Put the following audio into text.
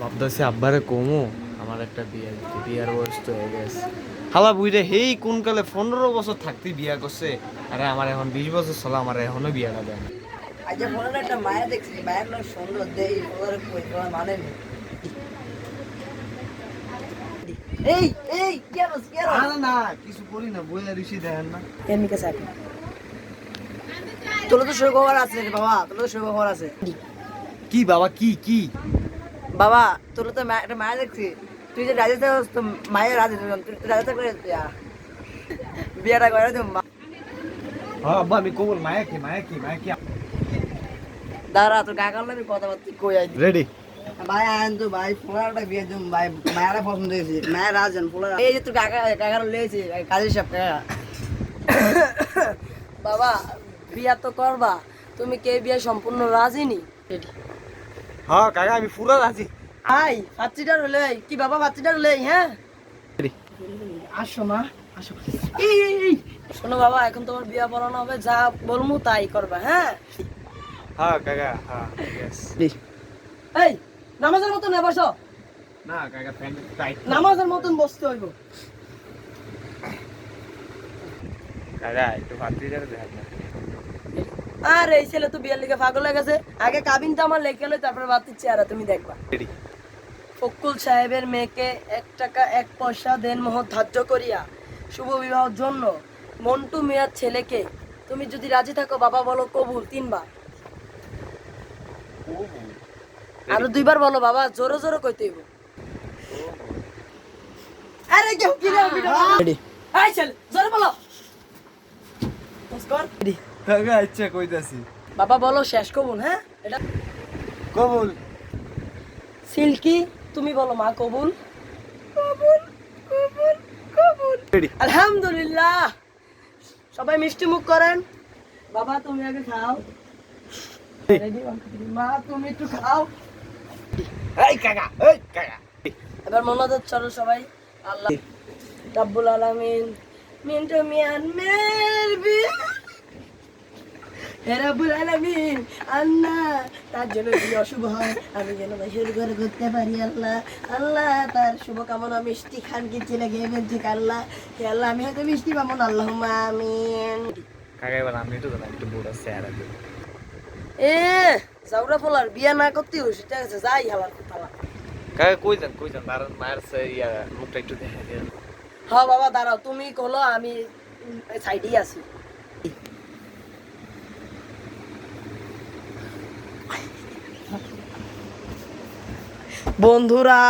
ভাবতেছি আব্বারে কমু আমার একটা বিয়া দিতে বিয়ার বয়স তো হয়ে গেছে। হালা হেই কোন কালে পনেরো বছর থাকতে বিয়া করছে? আরে আমার এখন বিশ বছর চলা আমার এখনও বিয়াটা দেয় না। ফোনের একটা মায়া দেখছি মায়ের লোক সুন্দর দেই ওর মানে নেই। এই এই কি আর কি না কিছু করি না বইয়া ঋষি দেখেন না। এমনি কে সাথে তোর তো সই খবর আছে বাবা তোর তো সই আছে। কি বাবা কি কি? বাবা তোর তো একটা মায়া দেখছি। তুই যে রাজা থাকস তো মায়ের রাজা তুই তুই রাজা থাকলে বিয়া বিয়াটা করে তো হ্যাঁ আব্বা আমি কবল মায়া কি মায়া কি মায়া কি? দাঁড়া তোর কাকার আমি কথাবার্তা কই আই রেডি ভাই আইন তো ভাই ফোলারটা বিয়ে দিম ভাই মায়েরা পছন্দ হয়েছে মায়ের রাজন ফোলার এই যে তোর কাকা কাকার লেগেছে কাজের সব কাকা বাবা বিয়া তো করবা তুমি কে বিয়ে সম্পূর্ণ রাজিনি হ্যাঁ কাকা আমি পুরা রাজি আই বাচ্চিটার হলে কি বাবা বাচ্চিটার হলে হ্যাঁ. আসো মা আসো। শোনো বাবা এখন তোমার বিয়া পড়ানো হবে যা বলমু তাই করবা হ্যাঁ? হ্যাঁ কাকা হ্যাঁ এই নামাজের মতন এ বসো। না কাকা নামাজের মতন বসতে হইব। কাকা একটু ভাতৃ যাবে দেখেন না। আর এই ছেলে তো বিয়ের লিগে পাগল হয়ে গেছে। আগে কাবিনটা আমার লেখে লই তারপরে বাতির চেহারা তুমি দেখবা। ফকুল সাহেবের মেয়েকে এক টাকা এক পয়সা দেন মোহ ধার্য করিয়া। শুভ বিবাহের জন্য মন্টু মিয়ার ছেলেকে তুমি যদি রাজি থাকো বাবা বলো কবুল তিনবার। আরও দুইবার বলো বাবা জোরে জোরে কইতে হইব। আরে কেউ কি রে এই ছেলে জোরে বলো। নমস্কার কাকা ইচ্ছা কইতাছি। বাবা বলো শেষ কবুল হ্যাঁ? এটা কবুল। সিল্কি তুমি বলো মা কবুল? কবুল কবুল কবুল। আলহামদুলিল্লাহ। সবাই মিষ্টি মুখ করেন। বাবা তুমি আগে খাও. মা তুমি একটু খাও। এই কাকা এই কাকা। এবার মনাদের চলো সবাই। আল্লাহ রাব্বুল আলামিন মিন্টু মিয়ান মেরবি হে রাব্বুল আলামিন আল্লাহ তার জন্য যদি অশুভ হয় আমি যেন ঘরে ঘুরতে পারি আল্লাহ। আল্লাহ তার শুভকামনা মিষ্টি খান কি ছেলে গিয়ে আল্লাহ। হে আল্লাহ আমি হয়তো মিষ্টি পাবো না আল্লাহ আমিন। কাকা এবার আমি একটু বড় আছে এ জাউরা ফলার বিয়া না করতে হইছে ঠিক আছে যাই হালার কথা। কাকা কই যান কই যান? মার মায়ের ইয়া মুখটা একটু দেখে দেন হ্যাঁ বাবা দাঁড়াও তুমি কলো আমি সাইডেই আছি। বন্ধুরা